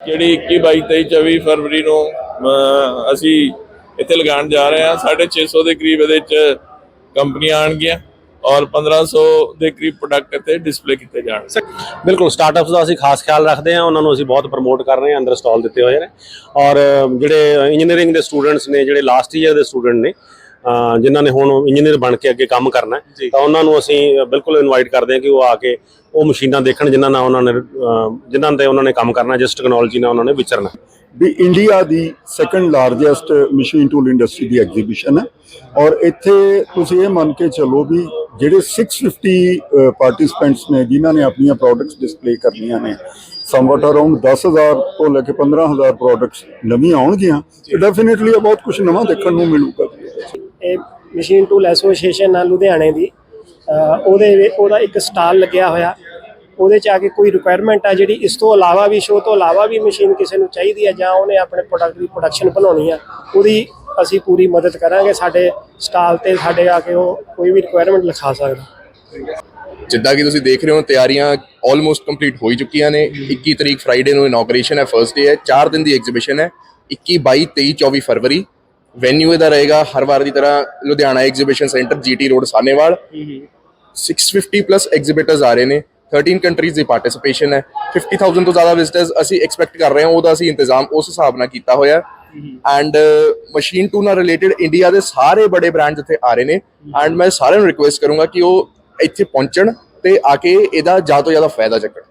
ਜਿਹੜੀ 21 22 23 24 ਫਰਵਰੀ ਨੂੰ ਅਸੀਂ ਇੱਥੇ ਲਗਾਉਣ ਜਾ ਰਹੇ ਹਾਂ। 650 ਦੇ ਕਰੀਬ ਇਹਦੇ ਵਿੱਚ ਕੰਪਨੀਆਂ ਆਣਗੀਆਂ ਔਰ 1500 ਦੇ ਕਰੀਬ ਪ੍ਰੋਡਕਟ ਇੱਥੇ ਡਿਸਪਲੇ ਕੀਤੇ ਜਾਣਗੇ। ਬਿਲਕੁਲ ਸਟਾਰਟਅਪਸ ਦਾ ਅਸੀਂ ਖਾਸ ਖਿਆਲ ਰੱਖਦੇ ਹਾਂ। ਉਹਨਾਂ ਨੂੰ ਅਸੀਂ ਬਹੁਤ ਪ੍ਰਮੋਟ ਕਰ ਰਹੇ ਹਾਂ ਅੰਦਰ ਸਟਾਲ ਦਿੱਤੇ ਹੋਏ ਨੇ। ਔਰ ਜਿਹੜੇ ਇੰਜੀਨੀਅਰਿੰਗ ਦੇ ਸਟੂਡੈਂਟਸ ਨੇ ਜਿਹੜੇ ਲਾਸਟ ਈਅਰ ਦੇ ਸਟੂਡੈਂਟ ਨੇ ਜਿਨ੍ਹਾਂ ਨੇ ਹੁਣ ਇੰਜੀਨੀਅਰ ਬਣ ਕੇ ਅੱਗੇ ਕੰਮ ਕਰਨਾ ਤਾਂ ਉਹਨਾਂ ਨੂੰ ਅਸੀਂ ਬਿਲਕੁਲ ਇਨਵਾਈਟ ਕਰਦੇ ਹਾਂ ਕਿ ਉਹ ਆ ਕੇ ਉਹ ਮਸ਼ੀਨਾਂ ਦੇਖਣ ਜਿਨ੍ਹਾਂ ਨਾਲ ਉਹਨਾਂ ਨੇ ਜਿਨ੍ਹਾਂ ਤੇ ਉਹਨਾਂ ਨੇ ਕੰਮ ਕਰਨਾ ਜਿਸ ਟੈਕਨੋਲੋਜੀ ਨਾਲ ਉਹਨਾਂ ਨੇ ਵਿਚਰਨਾ। ਵੀ ਇੰਡੀਆ ਦੀ second largest machine tool industry ਦੀ ਐਗਜ਼ੀਬਿਸ਼ਨ ਹੈ। ਔਰ ਇੱਥੇ ਤੁਸੀਂ ਇਹ ਮੰਨ ਕੇ ਚੱਲੋ ਵੀ ਜਿਹੜੇ 650 ਪਾਰਟਿਸਪੈਂਟਸ ਨੇ ਜਿਨ੍ਹਾਂ ਨੇ ਆਪਣੀਆਂ ਪ੍ਰੋਡਕਟਸ ਡਿਸਪਲੇ ਕਰਨੀਆਂ ਨੇ ਸਮਵਟ ਅਰਾਊਂਡ 10000 ਤੋਂ ਲੈ ਕੇ 15000 ਪ੍ਰੋਡਕਟਸ ਨਵੀਆਂ ਆਉਣਗੀਆਂ ਤੇ ਡੈਫੀਨਿਟਲੀ ਬਹੁਤ ਕੁਝ ਨਵਾਂ ਦੇਖਣ ਨੂੰ ਮਿਲੂਗਾ। ਇਹ ਮਸ਼ੀਨ ਟੂਲ ਐਸੋਸੀਏਸ਼ਨ ਆ ਲੁਧਿਆਣੇ ਦੀ। ਉਹਦੇ ਉਹਦਾ ਇੱਕ ਸਟਾਲ ਲੱਗਿਆ ਹੋਇਆ। ਉਹਦੇ ਚ ਆ ਕੇ ਕੋਈ ਰਿਕੁਆਇਰਮੈਂਟ ਆ ਜਿਹੜੀ ਇਸ ਤੋਂ ਇਲਾਵਾ ਵੀ ਸ਼ੋਅ ਤੋਂ ਇਲਾਵਾ ਵੀ ਮਸ਼ੀਨ ਕਿਸੇ ਨੂੰ ਚਾਹੀਦੀ ਹੈ ਜਾਂ ਉਹਨੇ ਆਪਣੇ ਪ੍ਰੋਡਕਟ ਦੀ ਪ੍ਰੋਡਕਸ਼ਨ ਬਣਾਉਣੀ ਆ ਉਹਦੀ ਅਸੀਂ ਪੂਰੀ ਮਦਦ ਕਰਾਂਗੇ ਸਾਡੇ ਸਟਾਲ ਤੇ ਸਾਡੇ ਆ ਕੇ ਉਹ ਕੋਈ ਵੀ ਰਿਕੁਆਇਰਮੈਂਟ ਲਿਖਾ ਸਕਦਾ। ਜਿੱਦਾਂ ਕਿ ਤੁਸੀਂ ਦੇਖ ਰਹੇ ਹੋ ਤਿਆਰੀਆਂ ਆਲਮੋਸਟ ਕੰਪਲੀਟ ਹੋ ਹੀ ਚੁੱਕੀਆਂ ਨੇ। 21 ਤਰੀਕ ਫਰਾਈਡੇ ਨੂੰ ਇਨੋਗ੍ਰੇਸ਼ਨ ਹੈ ਫਰਸਟ ਡੇ ਹੈ 4 ਦਿਨ ਦੀ ਐਗਜ਼ੀਬਿਸ਼ਨ ਹੈ 21 22 23 24 ਫਰਵਰੀ। ਵੈਨਿਊ ਇਹਦਾ ਰਹੇਗਾ ਹਰ ਵਾਰ ਦੀ ਤਰ੍ਹਾਂ Ludhiana exhibition centre GT road Sahnewal. 650 plus exhibitors ਆ ਰਹੇ ਨੇ। 13 ਕੰਟਰੀਜ਼ ਦੀ ਪਾਰਟਿਸਿਪੇਸ਼ਨ ਹੈ। 50000 ਤੋਂ ਜ਼ਿਆਦਾ ਵਿਜ਼ਿਟਰਸ ਅਸੀਂ ਐਕਸਪੈਕਟ ਕਰ ਰਹੇ ਹਾਂ, ਉਹਦਾ ਅਸੀਂ ਇੰਤਜ਼ਾਮ ਉਸ ਹਿਸਾਬ ਨਾਲ ਕੀਤਾ ਹੋਇਆ ਐਂਡ ਮਸ਼ੀਨ ਟੂ ਨਾਲ ਰਿਲੇਟਡ ਇੰਡੀਆ ਦੇ ਸਾਰੇ ਬੜੇ ਬ੍ਰਾਂਡਸ ਇੱਥੇ ਆ ਰਹੇ ਨੇ। ਐਂਡ ਮੈਂ ਸਾਰਿਆਂ ਨੂੰ ਰਿਕੁਐਸਟ ਕਰੂੰਗਾ ਕਿ ਉਹ ਇੱਥੇ ਪਹੁੰਚਣ ਤੇ ਆ ਕੇ ਇਹਦਾ ਜ਼ਿਆਦਾ ਤੋਂ ਜ਼ਿਆਦਾ ਫਾਇਦਾ ਚੱਕਣ।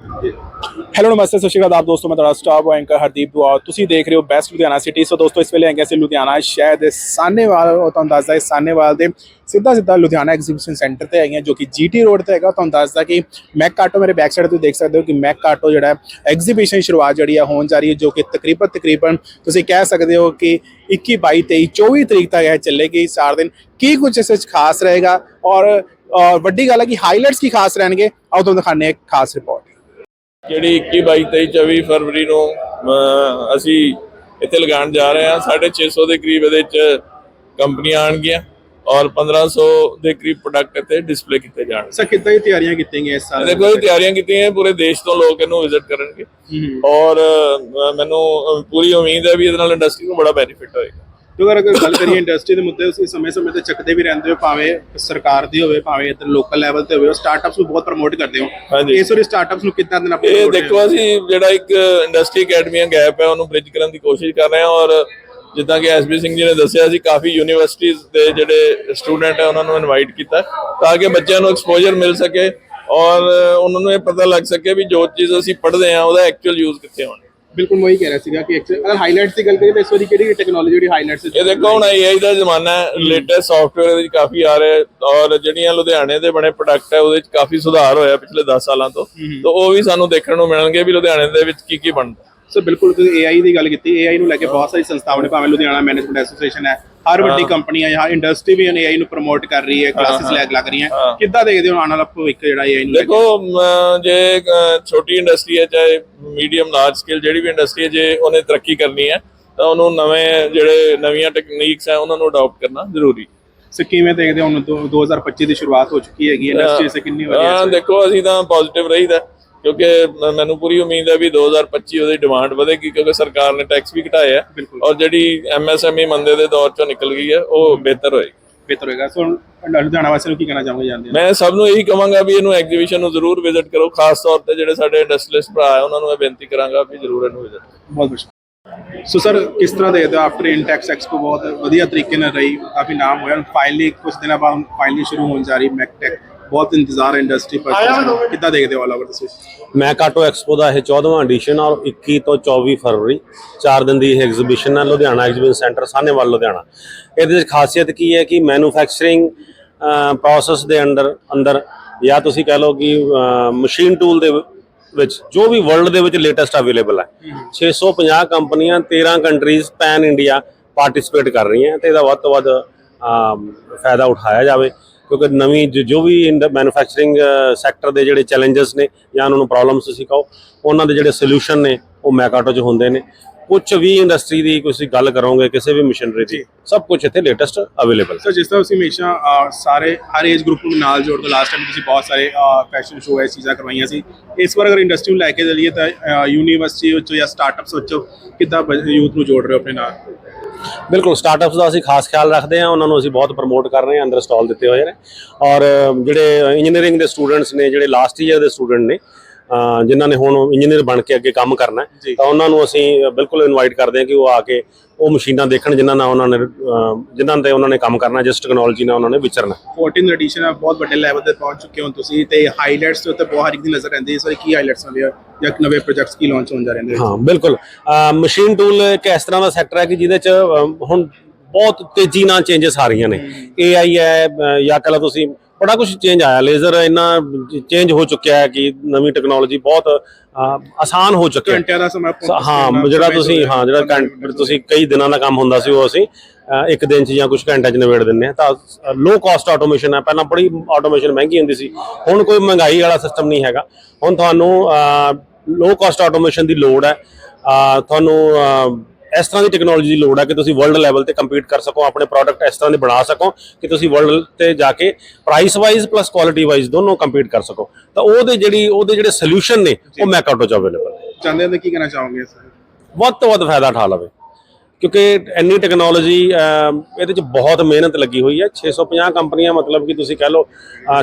ਹੈਲੋ ਨਮਸਤੇ ਸਤਿ ਸ਼੍ਰੀ ਅਕਾਲ ਆਪ ਦੋਸਤੋ ਮੈਂ ਤੁਹਾਡਾ ਸਟਾਫ ਐਂਕਰ ਹਰਦੀਪ ਦੁਆ ਤੁਸੀਂ ਦੇਖ ਰਹੇ ਹੋ ਬੈਸਟ ਲੁਧਿਆਣਾ ਸਿਟੀ ਸੋ ਦੋਸਤੋ, ਇਸ ਵੇਲੇ ਹੈਗੇ ਅਸੀਂ ਲੁਧਿਆਣਾ ਸ਼ਹਿਰ ਦੇ ਸਾਹਨੇਵਾਲ ਤੁਹਾਨੂੰ ਦੱਸਦਾ ਹੈ ਸਾਹਨੇਵਾਲ ਦੇ ਸਿੱਧਾ ਸਿੱਧਾ ਲੁਧਿਆਣਾ ਐਗਜ਼ੀਬਿਸ਼ਨ ਸੈਂਟਰ ਤੇ ਹੈਗੀਆਂ, ਜੋ ਕਿ ਜੀਟੀ ਰੋਡ ਤੇ ਹੈਗਾ। ਤੁਹਾਨੂੰ ਦੱਸਦਾ ਕਿ ਮੈਕ ਆਟੋ ਮੇਰੇ ਬੈਕ ਸਾਈਡ ਤੁਸੀਂ ਦੇਖ ਸਕਦੇ ਹੋ ਕਿ ਮੈਕ ਆਟੋ ਜਿਹੜਾ ਐਗਜ਼ੀਬਿਸ਼ਨ ਸ਼ੁਰੂਆਤ ਜਿਹੜੀ ਆ, ਹੋਣ ਜਾ ਰਹੀ ਹੈ, ਜੋ ਕਿ ਤਕਰੀਬਨ ਤਕਰੀਬਨ ਤੁਸੀਂ ਕਹਿ ਸਕਦੇ ਹੋ ਕਿ 21 22 23 24 ਤਰੀਕ ਤੱਕ ਇਹ ਚੱਲੇਗੀ ਚਾਰ ਦਿਨ। ਕੀ ਕੁਝ ਇਸ ਵਿੱਚ ਖਾਸ ਰਹੇਗਾ? ਔਰ ਔਰ ਵੱਡੀ ਗੱਲ ਹੈ ਕਿ ਹਾਈਲਾਈਟਸ ਕੀ ਖਾਸ ਰਹਿਣਗੇ? ਆਓ ਤੁਹਾਨੂੰ ਦਿਖਾਉਂਦੇ ਹਾਂ ਇੱਕ ਖਾਸ ਰਿਪੋਰਟ ਜਿਹੜੀ 21 22 23 24 ਫਰਵਰੀ ਨੂੰ ਅਸੀਂ ਇੱਥੇ ਲਗਾਉਣ ਜਾ ਰਹੇ ਹਾਂ। 650 ਦੇ ਕਰੀਬ ਇਹਦੇ ਵਿੱਚ ਕੰਪਨੀਆਂ ਆਣਗੀਆਂ ਔਰ 1500 ਦੇ ਕਰੀਬ ਪ੍ਰੋਡਕਟ ਇੱਥੇ ਡਿਸਪਲੇ ਕੀਤੇ ਜਾਣਗੇ। ਸਰ ਦੀ ਤਿਆਰੀਆਂ ਕੀਤੀਆਂ ਗਈਆਂ ਇਸ ਸਾਲ? ਇਹਦੇ ਕੋਈ ਤਿਆਰੀਆਂ ਕੀਤੀਆਂ ਹੈ, ਪੂਰੇ ਦੇਸ਼ ਤੋਂ ਲੋਕ ਇਹਨੂੰ ਵਿਜ਼ਿਟ ਕਰਨਗੇ। ਔਰ ਮੈਨੂੰ ਪੂਰੀ ਉਮੀਦ ਹੈ ਵੀ ਇਹਦੇ ਨਾਲ ਇੰਡਸਟਰੀ ਨੂੰ ਬੜਾ ਬੈਨੀਫਿਟ ਹੋਏਗਾ। ਜੋ ਅਗਰ ਗੱਲ ਕਰੀਏ ਇੰਡਸਟਰੀ ਦੇ ਮੁੱਦੇ ਤੁਸੀਂ ਸਮੇਂ-ਸਮੇਂ ਤੇ ਚੱਕਦੇ ਵੀ ਰਹਿੰਦੇ ਹੋ ਭਾਵੇਂ ਸਰਕਾਰ ਦੀ ਹੋਵੇ ਭਾਵੇਂ ਇੱਧਰ ਲੋਕਲ ਲੈਵਲ ਤੇ ਹੋਵੇ ਉਹ ਸਟਾਰਟਅਪਸ ਨੂੰ ਬਹੁਤ ਪ੍ਰਮੋਟ ਕਰਦੇ ਹੋ। ਇਸ ਵਾਰੀ ਸਟਾਰਟਅਪਸ ਨੂੰ ਕਿੰਨਾ ਦਿਨ ਆਪਣੇ ਇਹ ਦੇਖੋ ਅਸੀਂ ਜਿਹੜਾ ਇੱਕ ਇੰਡਸਟਰੀ ਅਕੈਡਮੀਆਂ ਗੈਪ ਹੈ ਉਹਨੂੰ ਬ੍ਰਿਜ ਕਰਨ ਦੀ ਕੋਸ਼ਿਸ਼ ਕਰ ਰਹੇ ਹਾਂ ਔਰ ਜਿੱਦਾਂ ਕਿ ਐਸਬੀ ਸਿੰਘ ਜੀ ਨੇ ਦੱਸਿਆ ਸੀ ਕਾਫੀ ਯੂਨੀਵਰਸਿਟੀਜ਼ ਦੇ ਜਿਹੜੇ ਸਟੂਡੈਂਟ ਹੈ ਉਹਨਾਂ ਨੂੰ ਇਨਵਾਈਟ ਕੀਤਾ ਤਾਂ ਕਿ ਬੱਚਿਆਂ ਨੂੰ ਐਕਸਪੋਜ਼ਰ ਮਿਲ ਸਕੇ ਔਰ ਉਹਨਾਂ ਨੂੰ ਇਹ ਪਤਾ ਲੱਗ ਸਕੇ ਵੀ ਜੋ ਚੀਜ਼ ਅਸੀਂ ਪੜ੍ਹਦੇ ਹਾਂ ਉਹਦਾ ਐਕਚੁਅਲ ਯੂਜ਼ ਕਿੱਥੇ ਹੋਣਾ। ਬਿਲਕੁਲ ਮੈਂ ਹੀ ਕਹਿ ਰਿਹਾ ਸੀਗਾ ਕਿ ਅਗਰ ਹਾਈਲਾਈਟਸ ਦੀ ਗੱਲ ਕਰੀਏ ਤਾਂ ਇਸ ਵਾਰੀ ਕਿਹੜੀ ਟੈਕਨੋਲੋਜੀ ਜਿਹੜੀ ਹਾਈਲਾਈਟਸ ਇਹ ਦੇਖੋ ਹੁਣ AI ਦਾ ਜ਼ਮਾਨਾ ਹੈ ਲੇਟੈਸਟ ਸੌਫਟਵੇਅਰ ਦੇ ਵਿੱਚ ਕਾਫੀ ਆ ਰਿਹਾ ਔਰ ਜਿਹੜੀਆਂ ਲੁਧਿਆਣੇ ਦੇ ਬਣੇ ਪ੍ਰੋਡਕਟ ਹੈ ਉਹਦੇ ਵਿੱਚ ਕਾਫੀ ਸੁਧਾਰ ਹੋਇਆ ਪਿਛਲੇ 10 ਸਾਲਾਂ ਤੋਂ। ਤਾਂ ਉਹ ਵੀ ਸਾਨੂੰ ਦੇਖਣ ਨੂੰ ਮਿਲਣਗੇ ਵੀ ਲੁਧਿਆਣੇ ਦੇ ਵਿੱਚ ਕੀ ਕੀ ਬਣਦਾ। ਸੋ ਬਿਲਕੁਲ ਤੁਸੀਂ AI ਦੀ ਗੱਲ ਕੀਤੀ। AI ਨੂੰ ਲੈ ਕੇ ਬਹੁਤ ਸਾਰੀ ਸੰਸਥਾਵਾਂ ਨੇ ਭਾਵੇਂ ਲੁਧਿਆਣਾ ਮੈਨੇਜਮੈਂਟ ਐਸੋਸੀਏਸ਼ਨ ਹੈ ਹਰ ਵੱਡੀ ਕੰਪਨੀ ਹੈ ਜਾਂ ਇੰਡਸਟਰੀ ਵੀ AI ਨੂੰ ਪ੍ਰਮੋਟ ਕਰ ਰਹੀ ਹੈ ਕਲਾਸਿਸ ਲੈ ਲੱਗ ਰਹੀਆਂ। ਹਾਂ। ਕਿੱਦਾਂ ਦੇਖਦੇ ਹੋ ਆਉਣ ਵਾਲਾ ਭਵਿੱਖ ਜਿਹੜਾ AI ਨੂੰ ਲੈ ਕੇ? ਦੇਖੋ ਜੇ ਅ, ਛੋਟੀ ਇੰਡਸਟਰੀ ਹੈ ਚਾਹੇ ਮੀਡੀਅਮ ਲਾਰਜ ਸਕੇਲ ਜਿਹੜੀ ਵੀ ਇੰਡਸਟਰੀ ਹੈ ਜੇ ਉਹਨੇ ਤਰੱਕੀ ਕਰਨੀ ਹੈ ਤਾਂ ਉਹਨੂੰ ਨਵੇਂ ਜਿਹੜੇ ਨਵੀਆਂ ਟੈਕਨੀਕਸ ਹੈ ਉਹਨਾਂ ਨੂੰ ਅਡਾਪਟ ਕਰਨਾ ਜ਼ਰੂਰੀ। ਸੋ ਕਿਵੇਂ ਦੇਖਦੇ ਹੋ ਹੁਣ ਦੋ- 2025 ਦੀ ਸ਼ੁਰੂਆਤ ਹੋ ਚੁੱਕੀ ਹੈਗੀ ਇੰਡਸਟਰੀ ਸੇ ਕਿੰਨੀ ਵਾਰੀ ਹਾਂ ਹੈ? ਦੇਖੋ ਅਸੀਂ ਤਾਂ ਪੋਜ਼ਿਟਿਵ ਰਹੀਦਾ। ਕਿਉਂਕਿ ਮੈਨੂੰ ਪੂਰੀ ਉਮੀਦ ਹੈ ਵੀ 2025 ਉਹਦੀ ਡਿਮਾਂਡ ਵਧੇਗੀ ਕਿਉਂਕਿ ਸਰਕਾਰ ਨੇ ਟੈਕਸ ਵੀ ਘਟਾਏ ਆ ਬਿਲਕੁਲ। ਔਰ ਜਿਹੜੀ ਐਮਐਸਐਮਈ ਮੰਦੇ ਦੇ ਦੌਰ ਚੋਂ ਨਿਕਲ ਗਈ ਹੈ ਉਹ ਬਿਹਤਰ ਹੋਏਗੀ। ਬਿਹਤਰ ਹੋਏਗਾ। ਸੋ ਲੁਧਿਆਣਾ ਵਾਸੀਆਂ ਨੂੰ ਕੀ ਕਹਿਣਾ ਚਾਹੋਗੇ ਜਾਂਦੇ ਮੈਂ ਸਭ ਨੂੰ ਇਹੀ ਕਹਾਂਗਾ ਵੀ ਇਹਨੂੰ ਐਗਜ਼ੀਬਿਸ਼ਨ ਨੂੰ ਜ਼ਰੂਰ ਵਿਜ਼ਿਟ ਕਰੋ ਖਾਸ ਤੌਰ ਤੇ ਜਿਹੜੇ ਸਾਡੇ ਇੰਡਸਟਰੀਅਲਿਸਟ ਭਰਾ ਹੈ ਉਹਨਾਂ ਨੂੰ ਮੈਂ ਬੇਨਤੀ ਕਰਾਂਗਾ ਵੀ ਜ਼ਰੂਰ ਇਹਨੂੰ ਵਿਜ਼ਿਟ ਬਹੁਤ ਬਹੁਤ ਸੋ ਸਰ ਕਿਸ ਤਰ੍ਹਾਂ ਦੇਖਦੇ ਹੋ ਆਫਟਰ ਇੰਟੈਕਸ ਐਕਸਪੋ ਬਹੁਤ ਵਧੀਆ ਤਰੀਕੇ ਨਾਲ ਰਹੀ ਕਾਫੀ ਨਾਮ ਹੋਇਆ ਫਾਈਨਲੀ ਕੁਝ ਦਿਨਾਂ ਬਾਅਦ ਫਾਈਨਲੀ ਸ਼ੁਰੂ ਹੋਣ ਜਾ ਰਹੀ ਮੈਕਟੈਕ ਬਹੁਤ ਇੰਤਜ਼ਾਰ ਹੈ ਇੰਡਸਟਰੀ ਪਰ ਕਿੱਦਾਂ ਦੇਖਦੇ ਹੋ ਆਲ ਓਵਰ ਤੁਸੀਂ? ਮੈਕ ਆਟੋ ਐਕਸਪੋ ਦਾ ਇਹ 14ਵਾਂ ਐਡੀਸ਼ਨ ਔਰ 21 ਤੋਂ 24 ਫਰਵਰੀ 4 ਦਿਨ ਦੀ ਇਹ ਐਗਜ਼ੀਬਿਸ਼ਨ ਹੈ ਲੁਧਿਆਣਾ ਐਗਜ਼ੀਬਿਸ਼ਨ ਸੈਂਟਰ ਸਾਹਨੇਵਾਲ ਲੁਧਿਆਣਾ। ਇਹਦੇ ਵਿੱਚ ਖਾਸੀਅਤ ਕੀ ਹੈ ਕਿ ਮੈਨੂਫੈਕਚਰਿੰਗ ਪ੍ਰੋਸੈਸ ਦੇ ਅੰਦਰ ਅੰਦਰ ਜਾਂ ਤੁਸੀਂ ਕਹਿ ਲਓ ਕਿ ਮਸ਼ੀਨ ਟੂਲ ਦੇ ਵਿੱਚ ਜੋ ਵੀ ਵਰਲਡ ਦੇ ਵਿੱਚ ਲੇਟੈਸਟ ਅਵੇਲੇਬਲ ਹੈ 650 ਕੰਪਨੀਆਂ 13 ਕੰਟਰੀਜ਼ ਪੈਨ ਇੰਡੀਆ ਪਾਰਟਿਸਿਪੇਟ ਕਰ ਰਹੀਆਂ ਤੇ ਇਹਦਾ ਵੱਧ ਤੋਂ ਵੱਧ ਫਾਇਦਾ ਉਠਾਇਆ ਜਾਵੇ। ਕਿਉਂਕਿ ਨਵੀਂ ਜੋ- ਜੋ ਵੀ ਇਨ ਦਾ ਮੈਨੂਫੈਕਚਰਿੰਗ ਸੈਕਟਰ ਦੇ ਜਿਹੜੇ ਚੈਲੰਜਸ ਨੇ ਜਾਂ ਉਹਨਾਂ ਨੂੰ ਪ੍ਰੋਬਲਮਸ ਤੁਸੀਂ ਕਹੋ, ਉਹਨਾਂ ਦੇ ਜਿਹੜੇ ਸੋਲੂਸ਼ਨ ਨੇ, ਉਹ ਮੈਕਾਟੋ 'ਚ ਹੁੰਦੇ ਨੇ। ਕੁਝ ਵੀ ਇੰਡਸਟਰੀ ਦੀ ਤੁਸੀਂ ਗੱਲ ਕਰੋਗੇ ਕਿਸੇ ਵੀ ਮਸ਼ੀਨਰੀ ਦੀ ਸਭ ਕੁਝ ਇੱਥੇ ਲੇਟੈਸਟ ਅਵੇਲੇਬਲ ਸਰ ਜਿਸ ਤਰ੍ਹਾਂ ਤੁਸੀਂ ਹਮੇਸ਼ਾ ਸਾਰੇ ਹਰ ਏਜ ਗਰੁੱਪ ਨੂੰ ਨਾਲ ਜੋੜਦੇ ਲਾਸਟ ਟਾਈਮ ਤੁਸੀਂ ਬਹੁਤ ਸਾਰੇ ਫੈਸ਼ਨ ਸ਼ੋਅ ਐ ਚੀਜ਼ਾਂ ਕਰਵਾਈਆਂ ਸੀ। ਇਸ ਵਾਰ ਅਗਰ ਇੰਡਸਟਰੀ ਨੂੰ ਲੈ ਕੇ ਚੱਲੀਏ ਤਾਂ ਯੂਨੀਵਰਸਿਟੀ ਵਿੱਚੋਂ ਜਾਂ ਸਟਾਰਟਅਪਸ ਵਿੱਚੋਂ ਕਿੱਦਾਂ ਯੂਥ ਨੂੰ ਜੋੜ ਰਹੇ ਹੋ ਆਪਣੇ ਨਾਲ? ਬਿਲਕੁਲ ਸਟਾਰਟਅਪਸ ਦਾ ਅਸੀਂ ਖਾਸ ਖਿਆਲ ਰੱਖਦੇ ਹਾਂ ਉਹਨਾਂ ਨੂੰ ਅਸੀਂ ਬਹੁਤ ਪ੍ਰਮੋਟ ਕਰ ਰਹੇ ਹਾਂ ਅੰਦਰ ਸਟਾਲ ਦਿੱਤੇ ਹੋਏ ਨੇ। ਔਰ ਜਿਹੜੇ ਇੰਜੀਨੀਅਰਿੰਗ ਦੇ ਸਟੂਡੈਂਟਸ ਨੇ ਜਿਹੜੇ ਲਾਸਟ ਈਅਰ ਦੇ ਸਟੂਡੈਂਟ ਨੇ ਜਿਨ੍ਹਾਂ ਨੇ ਹੁਣ ਇੰਜੀਨੀਅਰ ਬਣ ਕੇ ਅੱਗੇ ਕੰਮ ਕਰਨਾ। ਤਾਂ ਉਹਨਾਂ ਨੂੰ ਅਸੀਂ ਬਿਲਕੁਲ ਇਨਵਾਈਟ ਕਰਦੇ ਹਾਂ ਕਿ ਉਹ ਆ ਕੇ ਉਹ ਮਸ਼ੀਨਾਂ ਦੇਖਣ ਜਿਨ੍ਹਾਂ ਨਾਲ ਉਹਨਾਂ ਨੇ ਜਿਨ੍ਹਾਂ ਤੇ ਉਹਨਾਂ ਨੇ ਕੰਮ ਕਰਨਾ ਜਿਸ ਟੈਕਨੋਲੋਜੀ ਨਾਲ ਉਹਨਾਂ ਨੇ ਵਿਚਰਨਾ 14th ਐਡੀਸ਼ਨ ਆ ਬਹੁਤ ਵੱਡੇ ਲੈਵਲ ਤੇ ਪਹੁੰਚ ਚੁੱਕੇ ਹੋ ਤੁਸੀਂ ਤੇ ਹਾਈਲਾਈਟਸ ਤੇ ਉੱਤੇ ਬਹੁਤ ਹਰ ਇੱਕ ਦੀ ਨਜ਼ਰ ਰਹਿੰਦੀ ਹੈ ਇਸ ਵਾਰੀ ਕੀ ਹਾਈਲਾਈਟਸ ਹੁੰਦੇ ਆ ਜਾਂ ਨਵੇਂ ਪ੍ਰੋਜੈਕਟਸ ਕੀ ਲਾਂਚ ਹੋਣ ਜਾ ਰਹੇ ਨੇ ਹਾਂ ਬਿਲਕੁਲ। ਮਸ਼ੀਨ ਟੂਲ ਇੱਕ ਇਸ ਤਰ੍ਹਾਂ ਦਾ ਸੈਕਟਰ ਹੈ ਕਿ ਜਿਹਦੇ ਚ ਹੁਣ ਬਹੁਤ ਤੇਜ਼ੀ ਨਾਲ ਚੇਂਜਸ ਆ ਰਹੀਆਂ ਨੇ। AI ਹੈ ਜਾਂ ਕਹ ਲਓ ਤੁਸੀਂ ਬੜਾ ਕੁਝ ਚੇਂਜ ਆਇਆ ਲੇਜ਼ਰ ਇੰਨਾ ਚੇਂਜ ਹੋ ਚੁੱਕਿਆ ਹੈ ਕਿ ਨਵੀਂ ਟੈਕਨੋਲੋਜੀ ਬਹੁਤ ਆਸਾਨ ਹੋ ਚੁੱਕਿਆ ਹੈ। ਘੰਟਿਆਂ ਦਾ ਸਮਾਂ ਹਾਂ ਜਿਹੜਾ ਤੁਸੀਂ ਹਾਂ ਜਿਹੜਾ ਤੁਸੀਂ ਕਈ ਦਿਨਾਂ ਦਾ ਕੰਮ ਹੁੰਦਾ ਸੀ ਉਹ ਅਸੀਂ ਇੱਕ ਦਿਨ ਚ ਜਾਂ ਕੁਝ ਘੰਟਿਆਂ ਚ ਨਿਬੇੜ ਦਿੰਦੇ ਆ ਤਾਂ ਲੋ ਕਾਸਟ ਆਟੋਮੇਸ਼ਨ ਹੈ। ਪਹਿਲਾਂ ਬੜੀ ਆਟੋਮੇਸ਼ਨ ਮਹਿੰਗੀ ਹੁੰਦੀ ਸੀ ਹੁਣ ਕੋਈ ਮਹਿੰਗਾਈ ਵਾਲਾ ਸਿਸਟਮ ਨਹੀਂ ਹੈਗਾ। ਹੁਣ ਤੁਹਾਨੂੰ ਲੋ ਕਾਸਟ ਆਟੋਮੇਸ਼ਨ ਦੀ ਲੋੜ ਹੈ। ਤੁਹਾਨੂੰ ਇਸ ਤਰ੍ਹਾਂ ਦੀ ਟੈਕਨੋਲੋਜੀ ਦੀ ਲੋੜ ਹੈ ਕਿ ਤੁਸੀਂ ਵਰਲਡ ਲੈਵਲ ਤੇ ਕੰਪੀਟ ਕਰ ਸਕੋ ਆਪਣੇ ਪ੍ਰੋਡਕਟ ਇਸ ਤਰ੍ਹਾਂ ਦੇ ਬਣਾ ਸਕੋ ਕਿ ਤੁਸੀਂ ਵਰਲਡ ਤੇ ਜਾ ਕੇ price wise plus quality wise ਦੋਨੋਂ ਕੰਪੀਟ ਕਰ ਸਕੋ। ਤਾਂ ਉਹਦੇ ਜਿਹੜੀ ਉਹਦੇ ਜਿਹੜੇ ਸੋਲੂਸ਼ਨ ਨੇ ਉਹ ਮੈਕਾਟੋ ਚ ਅਵੇਲੇਬਲ ਹੈ ਚਾਹੁੰਦੇ ਤਾਂ ਕੀ ਕਹਿਣਾ ਚਾਹੋਗੇ ਸਰ ਵੱਧ ਤੋਂ ਵੱਧ ਫਾਇਦਾ ਉਠਾ ਲਵੇ। ਕਿਉਂਕਿ ਇੰਨੀ ਟੈਕਨੋਲੋਜੀ ਇਹਦੇ ਚ ਬਹੁਤ ਮਿਹਨਤ ਲੱਗੀ ਹੋਈ ਹੈ। 650 ਕੰਪਨੀਆਂ ਮਤਲਬ ਕਿ ਤੁਸੀਂ ਕਹਿ ਲਓ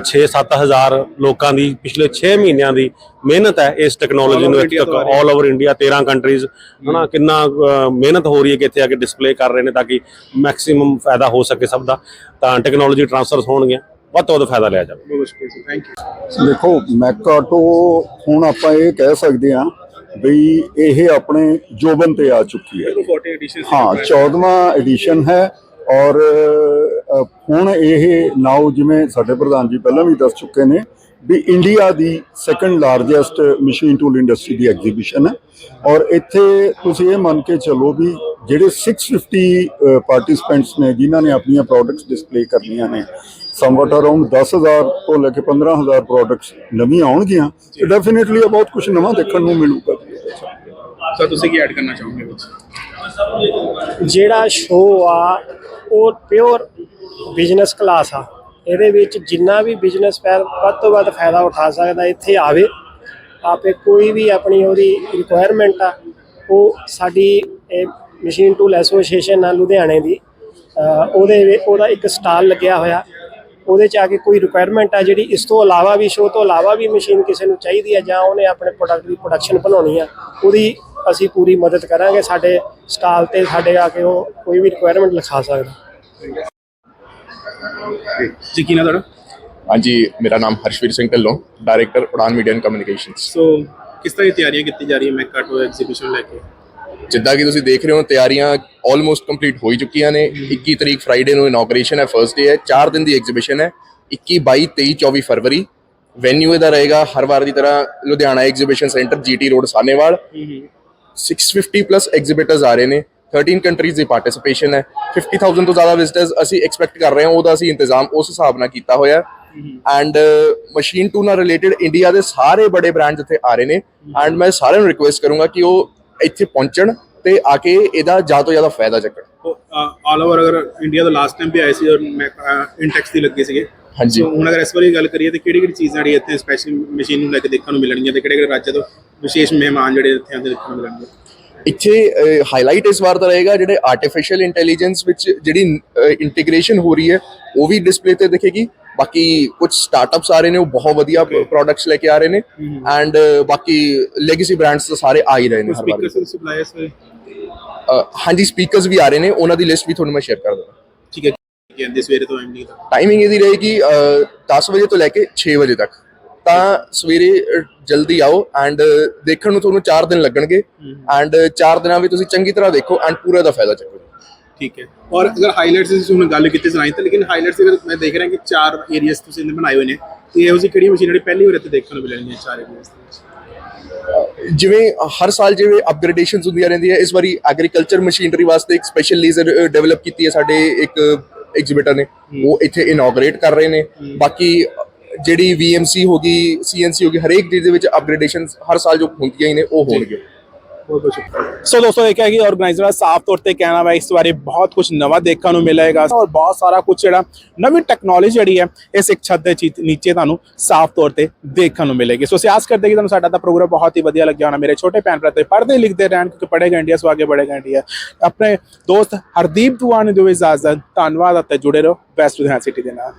6-7000 ਲੋਕਾਂ ਦੀ ਪਿਛਲੇ 6 ਮਹੀਨਿਆਂ ਦੀ ਮਿਹਨਤ ਹੈ ਇਸ ਟੈਕਨੋਲੋਜੀ ਨੂੰ ਇੱਥੇ ਤੱਕ। ਆਲ ਓਵਰ ਇੰਡੀਆ 13 ਕੰਟਰੀਜ਼ ਹਨਾ ਕਿੰਨਾ ਮਿਹਨਤ ਹੋ ਰਹੀ ਹੈ ਕਿ ਇੱਥੇ ਆ ਕੇ ਡਿਸਪਲੇ ਕਰ ਰਹੇ ਨੇ ਤਾਂ ਕਿ ਮੈਕਸਿਮਮ ਫਾਇਦਾ ਹੋ ਸਕੇ ਸਭ ਦਾ। ਤਾਂ ਟੈਕਨੋਲੋਜੀ ਟ੍ਰਾਂਸਫਰਸ ਹੋਣਗੀਆਂ। ਵੱਧ ਤੋਂ ਵੱਧ ਫਾਇਦਾ ਲਿਆ ਜਾਵੇ। ਬਹੁਤ ਸ਼ੁਕਰੀਆ ਥੈਂਕ ਯੂ ਦੇਖੋ ਮੈਕਾਟੋ ਹੁਣ ਆਪਾਂ ਇਹ ਕਹਿ ਸਕਦੇ ਹਾਂ ਵੀ ਇਹ ਆਪਣੇ ਜੋਬਨ ਤੇ ਆ ਚੁੱਕੀ ਹੈ। 14 ਐਡੀਸ਼ਨ ਹਾਂ 14ਵਾਂ ਐਡੀਸ਼ਨ ਹੈ ਔਰ ਹੁਣ ਇਹ ਨਾਓ ਜਿਵੇਂ ਸਾਡੇ ਪ੍ਰਧਾਨ ਜੀ ਪਹਿਲਾਂ ਵੀ ਦੱਸ ਚੁੱਕੇ ਨੇ ਵੀ ਇੰਡੀਆ ਦੀ second largest machine tool industry ਦੀ ਐਗਜ਼ੀਬਿਸ਼ਨ ਹੈ ਔਰ ਇੱਥੇ ਤੁਸੀਂ ਇਹ ਮੰਨ ਕੇ ਚੱਲੋ ਵੀ ਜਿਹੜੇ 650 ਪਾਰਟਿਸਪੈਂਟਸ ਨੇ ਜਿਨ੍ਹਾਂ ਨੇ ਆਪਣੀਆਂ ਪ੍ਰੋਡਕਟਸ ਡਿਸਪਲੇ ਕਰਨੀਆਂ ਨੇ ਸਮਵਟ ਅਰਾਊਂਡ 10000 ਤੋਂ ਲੈ ਕੇ 15000 ਪ੍ਰੋਡਕਟਸ ਨਵੀਆਂ ਆਉਣਗੀਆਂ ਤੇ ਡੈਫੀਨਿਟਲੀ ਬਹੁਤ ਕੁਝ ਨਵਾਂ ਦੇਖਣ ਨੂੰ ਮਿਲੂਗਾ। ਸਰ ਤੁਸੀਂ ਕੀ ਐਡ ਕਰਨਾ ਚਾਹੋਗੇ ਵਿੱਚ? ਜਿਹੜਾ ਸ਼ੋਅ ਆ ਉਹ ਪਿਓਰ ਬਿਜ਼ਨਸ ਕਲਾਸ ਆ। ਇਹਦੇ ਵਿੱਚ ਜਿੰਨਾ ਵੀ ਬਿਜ਼ਨਸ ਪੈਰ ਵੱਧ ਤੋਂ ਵੱਧ ਫਾਇਦਾ ਉਠਾ ਸਕਦਾ ਇੱਥੇ ਆਵੇ। ਆਪੇ ਕੋਈ ਵੀ ਆਪਣੀ ਉਹਦੀ ਰਿਕੁਆਇਰਮੈਂਟ ਆ ਉਹ ਸਾਡੀ ਮਸ਼ੀਨ ਟੂਲ ਐਸੋਸੀਏਸ਼ਨ ਆ ਲੁਧਿਆਣੇ ਦੀ। ਉਹਦੇ ਉਹਦਾ ਇੱਕ ਸਟਾਲ ਲੱਗਿਆ ਹੋਇਆ। ਉਹਦੇ ਚ ਆ ਕੇ ਕੋਈ ਰਿਕੁਆਇਰਮੈਂਟ ਆ ਜਿਹੜੀ ਇਸ ਤੋਂ ਇਲਾਵਾ ਵੀ ਸ਼ੋਅ ਤੋਂ ਇਲਾਵਾ ਵੀ ਮਸ਼ੀਨ ਕਿਸੇ ਨੂੰ ਚਾਹੀਦੀ ਹੈ ਜਾਂ ਉਹਨੇ ਆਪਣੇ ਪ੍ਰੋਡਕਟ ਦੀ ਪ੍ਰੋਡਕਸ਼ਨ ਬਣਾਉਣੀ ਆ ਉਹਦੀ ਅਸੀਂ ਪੂਰੀ ਮਦਦ ਕਰਾਂਗੇ ਸਾਡੇ ਸਟਾਲ ਤੇ ਸਾਡੇ ਆ ਕੇ ਉਹ ਕੋਈ ਵੀ ਰਿਕੁਆਇਰਮੈਂਟ ਲਿਖਾ ਸਕਦਾ। ਜੀ ਕੀ ਨਾ ਤੁਹਾਡਾ? ਹਾਂਜੀ ਮੇਰਾ ਨਾਮ Harshveer Singh Dhillon director Udaan media and communications so ਕਿਸ ਤਰ੍ਹਾਂ ਦੀ ਤਿਆਰੀਆਂ ਕੀਤੀ ਜਾ ਰਹੀ ਹੈ ਮੈਕਾਟੋ ਐਗਜ਼ੀਬਿਸ਼ਨ ਲੈ ਕੇ? ਜਿੱਦਾਂ ਕਿ ਤੁਸੀਂ ਦੇਖ ਰਹੇ ਹੋ ਤਿਆਰੀਆਂ ਆਲਮੋਸਟ ਕੰਪਲੀਟ ਹੋ ਹੀ ਚੁੱਕੀਆਂ ਨੇ। 21 ਤਰੀਕ ਫਰਾਈਡੇ ਨੂੰ ਇਨੋਗ੍ਰੇਸ਼ਨ ਹੈ ਫਰਸਟ ਡੇ ਹੈ 4 ਦਿਨ ਦੀ ਐਗਜ਼ੀਬਿਸ਼ਨ ਹੈ 21 22 23 24 ਫਰਵਰੀ। ਵੈਨਿਊ ਇਹਦਾ ਰਹੇਗਾ ਹਰ ਵਾਰ ਦੀ ਤਰ੍ਹਾਂ Ludhiana exhibition centre GT road Sahnewal. 650 plus exhibitors ਆ ਰਹੇ ਨੇ 13 ਕੰਟਰੀਜ਼ ਦੀ ਪਾਰਟਿਸਿਪੇਸ਼ਨ ਹੈ। 50000 ਤੋਂ ਜ਼ਿਆਦਾ ਵਿਜ਼ਿਟਰਸ ਅਸੀਂ ਐਕਸਪੈਕਟ ਕਰ ਰਹੇ ਹਾਂ ਉਹਦਾ ਅਸੀਂ ਇੰਤਜ਼ਾਮ ਉਸ ਹਿਸਾਬ ਨਾਲ ਕੀਤਾ ਹੋਇਆ। ਐਂਡ ਮਸ਼ੀਨ ਟੂ ਨਾਲ ਰਿਲੇਟਡ ਇੰਡੀਆ ਦੇ ਸਾਰੇ ਬੜੇ ਬ੍ਰਾਂਡਸ ਇੱਥੇ ਆ ਰਹੇ ਨੇ। ਐਂਡ ਮੈਂ ਸਾਰਿਆਂ ਨੂੰ ਰਿਕੁਐਸਟ ਕਰੂੰਗਾ ਕਿ ਉਹ ਇੱਥੇ ਪਹੁੰਚਣ ਤੇ ਆ ਕੇ ਇਹਦਾ ਜ਼ਿਆਦਾ ਤੋਂ ਜ਼ਿਆਦਾ ਫਾਇਦਾ ਚੱਕਣ। ਆਲ ਓਵਰ ਅਗਰ ਇੰਡੀਆ ਦਾ ਲਾਸਟ ਟਾਈਮ ਵੀ ਆਏ ਸੀ ਔਰ ਇੰਟੈਕਸ ਦੀ ਲੱਗੇ ਸੀਗੇ। ਹਾਂਜੀ। ਹੁਣ ਅਗਰ ਇਸ ਵਾਰੀ ਗੱਲ ਕਰੀਏ ਤੇ ਕਿਹੜੀ ਕਿਹੜੀ ਚੀਜ਼ਾਂ ਜਿਹੜੀ ਇੱਥੇ ਸਪੈਸ਼ਲ ਮਸ਼ੀਨ ਨੂੰ ਲੈ ਕੇ ਦੇਖਣ ਨੂੰ ਮਿਲਣਗੀਆਂ ਤੇ ਕਿਹੜੇ ਕਿਹੜੇ ਰਾਜਾਂ ਤੋਂ ਵਿਸ਼ੇਸ਼ ਮਹਿਮਾਨ ਜਿਹੜੇ ਇੱਥੇ ਆਉਂਦੇ ਦੇਖਣ ਨੂੰ ਮਿਲਣਗੇ? ਇੱਥੇ ਹਾਈਲਾਈਟ ਇਸ ਵਾਰ ਦਾ ਰਹੇਗਾ ਜਿਹੜੇ ਆਰਟੀਫੀਸ਼ੀਅਲ ਇੰਟੈਲੀਜੈਂਸ ਵਿੱਚ ਜਿਹੜੀ ਇੰਟੀਗ੍ਰੇਸ਼ਨ ਹੋ ਰਹੀ ਹੈ ਉਹ ਵੀ ਡਿਸਪਲੇ ਤੇ ਦਿਖੇਗੀ। ਬਾਕੀ ਕੁਝ ਸਟਾਰਟਅਪਸ ਆ ਰਹੇ ਨੇ ਉਹ ਬਹੁਤ ਵਧੀਆ ਪ੍ਰੋਡਕਟਸ ਲੈ ਕੇ ਆ ਰਹੇ ਨੇ ਐਂਡ ਬਾਕੀ ਲੈਗੇਸੀ ਬ੍ਰਾਂਡਸ ਤਾਂ ਸਾਰੇ ਆ ਹੀ ਰਹੇ ਨੇ ਹਰ ਵਾਰ ਸਪੀਕਰ ਸਪਲਾਈ ਇਸ ਵਾਰੀ ਅ, ਹਾਂਜੀ ਸਪੀਕਰਸ ਵੀ ਆ ਰਹੇ ਨੇ ਉਹਨਾਂ ਦੀ ਲਿਸਟ ਵੀ ਤੁਹਾਨੂੰ ਮੈਂ ਸ਼ੇਅਰ ਕਰ ਦਵਾਂ ਠੀਕ ਹੈ ਕਹਿੰਦੇ ਸਵੇਰੇ ਤੋਂ ਐਂਡੀ ਤੱਕ? ਟਾਈਮਿੰਗ ਇਹਦੀ ਰਹੇਗੀ ਅ, 10 ਵਜੇ ਤੋਂ ਲੈ ਕੇ 6 ਵਜੇ ਤੱਕ। ਤਾਂ ਸਵੇਰੇ ਜਲਦੀ ਆਓ ਐਂਡ ਦੇਖਣ ਨੂੰ ਤੁਹਾਨੂੰ 4 ਦਿਨ ਲੱਗਣਗੇ ਐਂਡ 4 ਦਿਨਾਂ ਵਿੱਚ ਤੁਸੀਂ ਚੰਗੀ ਤਰ੍ਹਾਂ ਦੇਖੋ ਐਂਡ ਪੂਰਾ ਦਾ ਫਾਇਦਾ ਚੱਕੋ। ਠੀਕ ਹੈ। ਔਰ ਅਗਰ ਹਾਈਲਾਈਟਸ ਦੀ ਤੁਸੀਂ ਹੁਣ ਗੱਲ ਕੀਤੀ ਸੁਣਾਈ ਤਾਂ ਲੇਕਿਨ ਹਾਈਲਾਈਟਸ ਅਗਰ ਮੈਂ ਦੇਖ ਰਿਹਾ ਕਿ ਚਾਰ ਏਰੀਆਸ ਤੁਸੀਂ ਇਹਨੇ ਬਣਾਏ ਹੋਏ ਨੇ ਤੇ ਇਹੋ ਜਿਹੀ ਕਿਹੜੀ ਮਸ਼ੀਨ ਜਿਹੜੀ ਪਹਿਲੀ ਵਾਰ ਇੱਥੇ ਦੇਖਣ ਨੂੰ ਮਿਲਣਗੀਆਂ ਚਾਰ ਏਰੀਆਸ ਦੇ ਵਿੱਚ? ਜਿਵੇਂ ਹਰ ਸਾਲ ਜਿਵੇਂ ਅਪਗ੍ਰੇਡੇਸ਼ਨਸ ਹੁੰਦੀਆਂ ਰਹਿੰਦੀਆਂ ਇਸ ਵਾਰੀ ਐਗਰੀਕਲਚਰ ਮਸ਼ੀਨਰੀ ਵਾਸਤੇ ਇੱਕ ਸਪੈਸ਼ਲ ਲੇਜ਼ਰ ਡਿਵੈਲਪ ਕੀਤੀ ਹੈ ਸਾਡੇ ਇੱਕ ਐਗਜ਼ੀਬਿਟਰ ਨੇ। ਉਹ ਇੱਥੇ ਇਨੋਗ੍ਰੇਟ ਕਰ ਰਹੇ ਨੇ। ਬਾਕੀ ਜਿਹੜੀ VMC ਹੋ ਗਈ CNC ਹੋ ਗਈ ਹਰੇਕ ਚੀਜ਼ ਦੇ ਵਿੱਚ ਅਪਗ੍ਰੇਡੇਸ਼ਨਸ ਹਰ ਸਾਲ ਜੋ ਹੁੰਦੀਆਂ ਹੀ ਨੇ ਉਹ ਹੋਣਗੇ ਸੋ ਦੋਸਤੋ, ਇਹ ਹੈ ਕਿ ਆਰਗੇਨਾਈਜ਼ਰ ਸਾਫ਼ ਤੌਰ ਤੇ ਕਹਿਣਾ ਵਾ, ਇਸ ਬਾਰੇ ਬਹੁਤ ਕੁਝ ਨਵਾਂ ਦੇਖਣ ਨੂੰ ਮਿਲੇਗਾ ਔਰ ਬਹੁਤ ਸਾਰਾ ਕੁਝ ਜਿਹੜਾ ਨਵੀਂ ਟੈਕਨੋਲੋਜੀ ਜਿਹੜੀ ਹੈ ਇਸ ਇੱਕ ਛੱਤ ਦੇ ਨੀਚੇ ਤੁਹਾਨੂੰ ਸਾਫ਼ ਤੌਰ ਤੇ ਦੇਖਣ ਨੂੰ ਮਿਲੇਗੀ। ਸੋ ਸਿਆਸ ਕਰਦੇ ਕਿ ਤੁਹਾਨੂੰ ਸਾਡਾ ਤਾਂ ਪ੍ਰੋਗਰਾਮ ਬਹੁਤ ਹੀ ਵਧੀਆ ਲੱਗਿਆ ਹੋਣਾ। ਮੇਰੇ ਛੋਟੇ ਭੈਣ ਭਰਾ ਤੇ ਪੜ੍ਹਦੇ ਲਿਖਦੇ ਰਹਿਣ, ਕਿਉਂਕਿ ਪੜ੍ਹੇਗਾ ਇੰਡੀਆ ਸੋ ਅੱਗੇ ਬੜੇਗਾ ਇੰਡੀਆ। ਆਪਣੇ ਦੋਸਤ ਹਰਦੀਪ ਦੁਆ ਨੇ ਦਿਓ ਇਜਾਜ਼ਤ। ਧੰਨਵਾਦ ਅਤੇ ਜੁੜੇ ਰਹੋ। ਬੈਸਟ ਵਿਦਿਆਰਥੀ ਸਿਟੀ ਦੇ ਨਾਲ।